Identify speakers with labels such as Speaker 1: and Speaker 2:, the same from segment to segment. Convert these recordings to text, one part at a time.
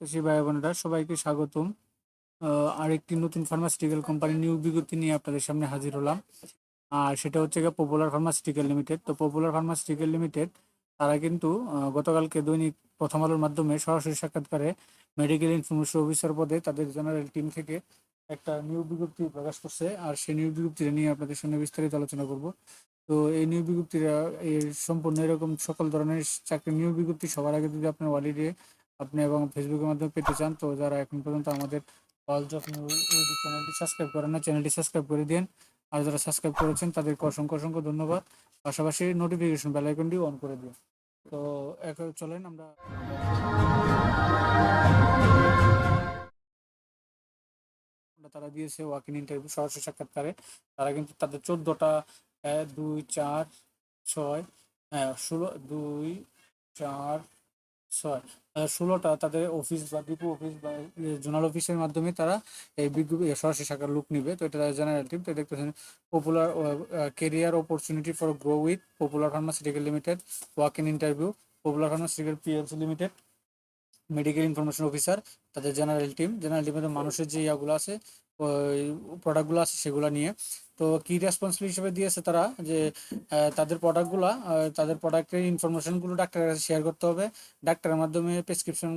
Speaker 1: প্রত্যাশী ভাই বোনেরা সবাইকে স্বাগতম। আরেকটি নতুন ফার্মাসিউটিক্যাল কোম্পানি নিউ বিজ্ঞপ্তি নিয়ে আপনাদের সামনে হাজির হলাম। আর সেটা হচ্ছে গিয়ে পপুলার ফার্মাসিউটিক্যাল লিমিটেড তো পপুলার ফার্মাসিউটিক্যাল লিমিটেড তারা কিন্তু গতকালকে দৈনিক প্রথম আলোর মাধ্যমে সরাসরি সাক্ষাৎকারে মেডিকেল ইনফরমেশন অফিসার পদে তাদের জেনারেল টিম থেকে একটা নিউ বিজ্ঞপ্তি প্রকাশ করছে। আর সেই নিউ বিজ্ঞপ্তিটা নিয়ে আপনাদের সঙ্গে বিস্তারিত আলোচনা করব। তো এই নিউ বিজ্ঞপ্তিটা সম্পূর্ণ এরকম সকল ধরনের চাকরি নিয়োগ বিজ্ঞপ্তি সবার আগে যদি আপনার ওয়ালিডে আপনি এবং ফেসবুকের মাধ্যমে পেতে চান, তো যারা এখন পর্যন্ত আমাদের অল অফ ইউটিউব চ্যানেলটি সাবস্ক্রাইব করেন না চ্যানেলটি সাবস্ক্রাইব করে দিন। আর যারা সাবস্ক্রাইব করেছেন, তাদেরকে অসংখ্য অসংখ্য ধন্যবাদ। পাশাপাশি নোটিফিকেশন বেল আইকনটি অন করে দিন। তো এখন চলেন আমরা তারা দিয়েছে ওয়াকিং ইন্টারভিউ সরাসরি সাক্ষাৎকারে। তারা কিন্তু তাদের চোদ্দোটা দুই, চার, ছয় হ্যাঁ ষোলো, দুই, চার ছয় ষোলোটা তাদের অফিস বা ডিপো অফিস বা জোনাল অফিসের মাধ্যমে তারা এই বিজ্ঞপ্তি সরাসরি শাখার লুক নিবে। তো এটা জেনারেল টিম তো দেখতেছেন Popular career opportunity for grow with Popular Pharmaceutical Limited walk in interview Popular Pharmaceutical PLC Limited medical information officer তাদের জেনারেল টিম জেনারেল টিমের মানুষের যে ইয়াগুলো আছে প্রোডাক্টগুলো আছে সেগুলো নিয়ে তো কি রেসপন্সিবিলিটি হিসেবে দিয়েছে তারা? যে তাদের প্রোডাক্টগুলা তাদের প্রোডাক্টের ইনফরমেশনগুলো ডাক্তারের কাছে শেয়ার করতে হবে। ডাক্তারের মাধ্যমে প্রেসক্রিপশন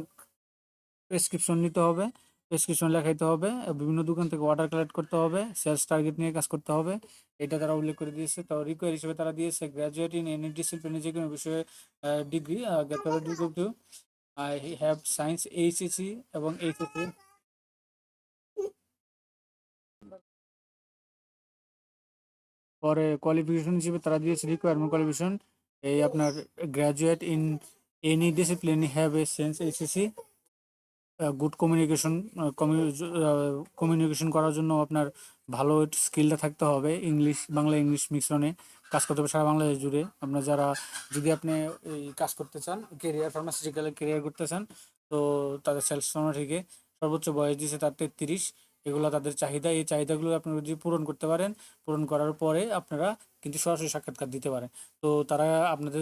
Speaker 1: প্রেসক্রিপশন নিতে হবে প্রেসক্রিপশন লেখাইতে হবে, বিভিন্ন দোকান থেকে অর্ডার কালেক্ট করতে হবে সেলস টার্গেট নিয়ে কাজ করতে হবে। এটা তারা উল্লেখ করে দিয়েছে। তো রিকোয়ার হিসেবে তারা দিয়েছে গ্র্যাজুয়েট ইন এনি ডিসিপ্লিনে যে কোনো বিষয়ে degree degree to I have science HSC এবং এইচএসি পরে কোয়ালিফিকেশন হিসেবে তারা দিয়েছে রিকোয়ারমেন্ট কোয়ালিফিকেশন এই আপনার graduate in any discipline have a sense HSC good communication communication করার জন্য আপনার ভালো স্কিলটা থাকতে হবে ইংলিশ বাংলা ইংলিশ মিশ্রণে কাজ করতে হবে সারা বাংলাদেশ জুড়ে। আপনার যারা, যদি আপনি এই কাজ করতে চান কেরিয়ার ফার্মাসিউটিক্যালে কেরিয়ার করতে চান, তো তাদের সেলস থেকে সর্বোচ্চ বয়স দিয়েছে তার তেত্রিশ। এগুলো তাদের চাহিদা এই চাহিদাগুলো আপনারা যদি পূরণ করতে পারেন পূরণ করার পরে আপনারা কিন্তু সরাসরি সাক্ষাৎকার দিতে পারেন। তো তারা আপনাদের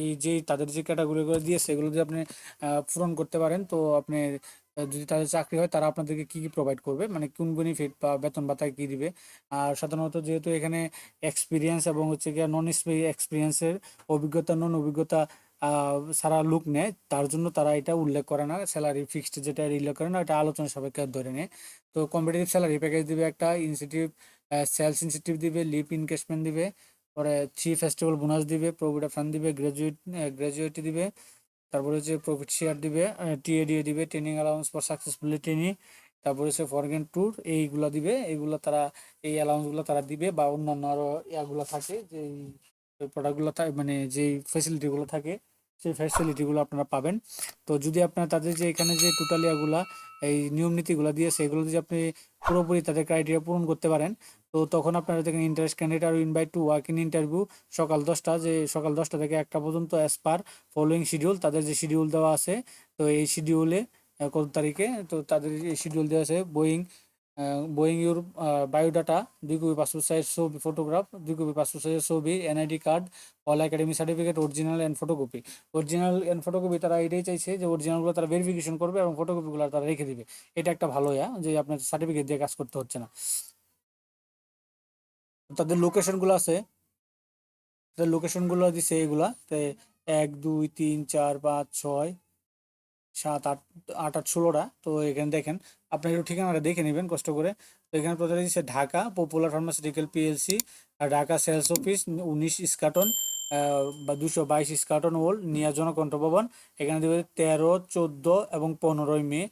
Speaker 1: এই যে, তাদের যে ক্যাটাগরিগুলো দিয়েছে এগুলো যদি আপনি পূরণ করতে পারেন তো আপনি যদি তাদের চাকরি হয় তারা আপনাদেরকে কী কী প্রোভাইড করবে? মানে কোন বেনিফিট বা বেতন ভাতা কী দিবে? আর সাধারণত যেহেতু এখানে এক্সপিরিয়েন্স এবং হচ্ছে গিয়ে নন এক্সপিরিয়েন্সের অভিজ্ঞতা নন অভিজ্ঞতা সারা লুক নেয়, তার জন্য তারা এটা উল্লেখ করে না। স্যালারি ফিক্সড যেটা উল্লেখ করে না এটা আলোচনা সবাইকে ধরে নেয়। তো কম্পিটিটিভ স্যালারি প্যাকেজ দিবে একটা ইনসেন্টিভ সেলস ইনসেন্টিভ দিবে লিপ ইনকেসমেন্ট দিবে, পরে থ্রি ফেস্টিভ্যাল বোনাস দিবে প্রভিডা ফান্ড দিবে গ্রাজুয়েট গ্রাজুয়েটি দিবে, তারপরে হচ্ছে প্রফিট শেয়ার দিবে টিএডিএ দিবে training allowance for successfully training তারপরে হচ্ছে ফরগেন ট্যুর এইগুলা দিবে, এইগুলো তারা, এই অ্যালাউন্সগুলো তারা দিবে বা অন্যান্য আরও ইয়াগুলো থাকে যে প্রোডাক্টগুলো থাকে মানে যেই ফেসিলিটিগুলো থাকে। সেই ফ্যাসিলিটিগুলো আপনারা পাবেন। তো যদি আপনার তাদের যে এখানে যে টোটাল ইয়াগুলা এই নিয়ম নীতিগুলো দিয়েছে এগুলো যদি আপনি পুরোপুরি তাদের ক্রাইটেরিয়া পূরণ করতে পারেন, তো তখন আপনারা দেখেন interest candidate R invite to work in interview সকাল দশটা, যে সকাল দশটা থেকে একটা পর্যন্ত অ্যাজ পার ফলোয়িং শিডিউল তাদের যে শিডিউল দেওয়া আছে, তো এই শিডিউলে কত তারিখে, তো তাদের এই শিডিউল দেওয়া আছে বোয়িং বোয়িং ইউর বায়োডাটা দুই কপি পাসপোর্ট সাইজ ছবি ফটোগ্রাফ দুই কপি পাসপোর্ট সাইজের ছবি NID card all academy certificate original and photocopy original and photocopy তারা এটাই চাইছে যে অরিজিনালগুলো তারা ভেরিফিকেশন করবে এবং ফটোকপিগুলো তারা রেখে দিবে। এটা একটা ভালো ইয়া, যে আপনার সার্টিফিকেট দিয়ে কাজ করতে হচ্ছে না। তাদের লোকেশনগুলো আছে। তাদের লোকেশনগুলো দিছে এগুলা। এক, দুই, তিন, চার, পাঁচ, ছয় সাত, আট আট আট, ষোলোটা। তো এখানে দেখেন আপনি একটু ঠিকানাটা দেখে নেবেন কষ্ট করে। তো এখানে প্রথমে দিচ্ছে Dhaka, Popular Pharmaceutical PLC Dhaka sales office, উনিশ ইস্কাটন বা দুশো বাইশ ইস্কাটন ওল্ড নিয়া জনকণ্ঠ এখানে দেবে তেরো, চোদ্দ এবং পনেরোই মে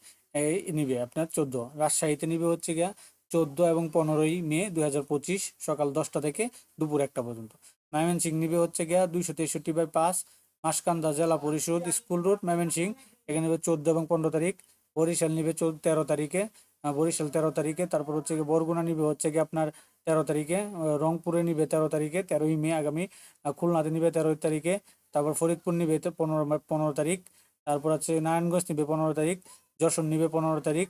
Speaker 1: এই নিবে আপনার চোদ্দ। রাজশাহীতে নিবে হচ্ছে গিয়া চোদ্দ এবং পনেরোই মে দুই হাজার পঁচিশ, সকাল দশটা থেকে দুপুর একটা পর্যন্ত। ময়মনসিং নিবে হচ্ছে গিয়া দুইশো তেষট্টি বাই পাঁচ, মাসকান্দা জেলা পরিষদ, স্কুল রোড ময়মনসিং এখানে নেবে চোদ্দ এবং পনেরো তারিখ, বরিশাল নিবে চোদ্দ তেরো তারিখে। বরিশাল তেরো তারিখে, তারপর হচ্ছে গিয়ে বরগুনা নিবে হচ্ছে গিয়ে আপনার তেরো তারিখে রংপুরে নিবে তেরো তারিখে, তেরোই মে আগামী খুলনাতে নিবে তেরো তারিখে, তারপর ফরিদপুর নিবে পনেরো পনেরো তারিখ, তারপর হচ্ছে নারায়ণগঞ্জ নিবে পনেরো তারিখ, যশোর নিবে পনেরো তারিখ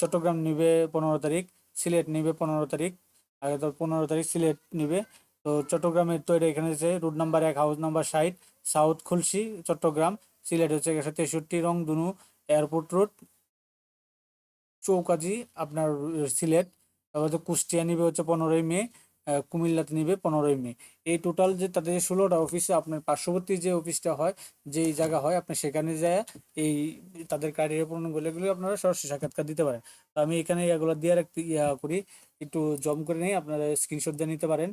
Speaker 1: চট্টগ্রাম নিবে পনেরো তারিখ, সিলেট নিবে পনেরো তারিখ, আগে তো পনেরো তারিখ সিলেট নিবে। তো চট্টগ্রামের তো এটা এখানে হচ্ছে রুট নাম্বার এক, হাউস নাম্বার ষাট, সাউথ খুলশি, চট্টগ্রাম সিলেট হচ্ছে একশো তেষট্টি, রংধনু, এয়ারপোর্ট রোড, চৌকাজি, আপনার সিলেট, তারপর কুষ্টিয়া নিবে হচ্ছে পনেরোই মে কুমিল্লাতে নিবে পনেরোই মে। এই টোটাল যে তাদের যে ষোলোটা অফিসে আপনার পার্শ্ববর্তী যে অফিসটা হয়, যেই জায়গা হয়, আপনি সেখানে যায়, এই তাদের ক্রাইটেরিয়া পূরণ করলে আপনারা সরাসরি সাক্ষাৎকার দিতে পারেন। তো আমি এখানে এগুলো দিয়ে রাখতে ইয়া করি একটু জম করে নিই আপনারা স্ক্রিনশট দিয়ে নিতে পারেন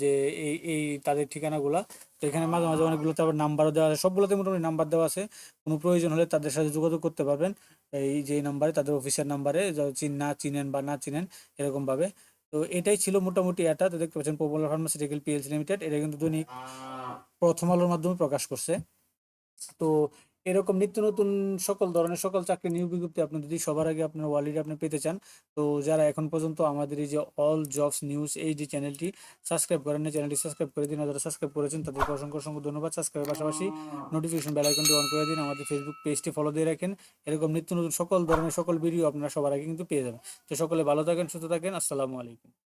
Speaker 1: যে এই এই তাদের ঠিকানাগুলা। তো এখানে মাঝে মাঝে অনেকগুলো তারপর নাম্বারও দেওয়া আছে। সবগুলোতে মোটামুটি নাম্বার দেওয়া আছে। কোনো প্রয়োজন হলে তাদের সাথে যোগাযোগ করতে পারবেন। এই যে নাম্বারে তাদের অফিসের নাম্বারে চিন না চিনেন বা না চিনেন, এরকমভাবে। তো এটাই ছিল মোটামুটি এটা তো দেখতে পাচ্ছেন পপুলার ফার্মাসিউটিক্যাল পিএলসি লিমিটেড এটা কিন্তু দৈনিক প্রথম আলোর মাধ্যমে প্রকাশ করছে। তো এরকম নিত্য নতুন সকল ধরনের সকল চাকরি নিয়োগ বিজ্ঞপ্তি আপনি যদি সবার আগে আপনার ওয়ালিডে আপনি পেতে চান, তো যারা এখন পর্যন্ত আমাদের এই যে অল জবস নিউজ এই যে চ্যানেলটি সাবস্ক্রাইব করেন না চ্যানেলটি সাবস্ক্রাইব করে দিন। যারা সাবস্ক্রাইব করেছেন, তাদেরকে অসংখ্য অসংখ্য ধন্যবাদ। সাবস্ক্রাইবের পাশাপাশি নোটিফিকেশন বেল আইকনটি অন করে দিন। আমাদের ফেসবুক পেজটি ফলো দিয়ে রাখেন। এরকম নিত্য নতুন সকল ধরনের সকল ভিডিও আপনারা সবার আগে কিন্তু পেয়ে যাবেন। তো সকলে ভালো থাকেন, সুস্থ থাকেন। আসসালামু আলাইকুম।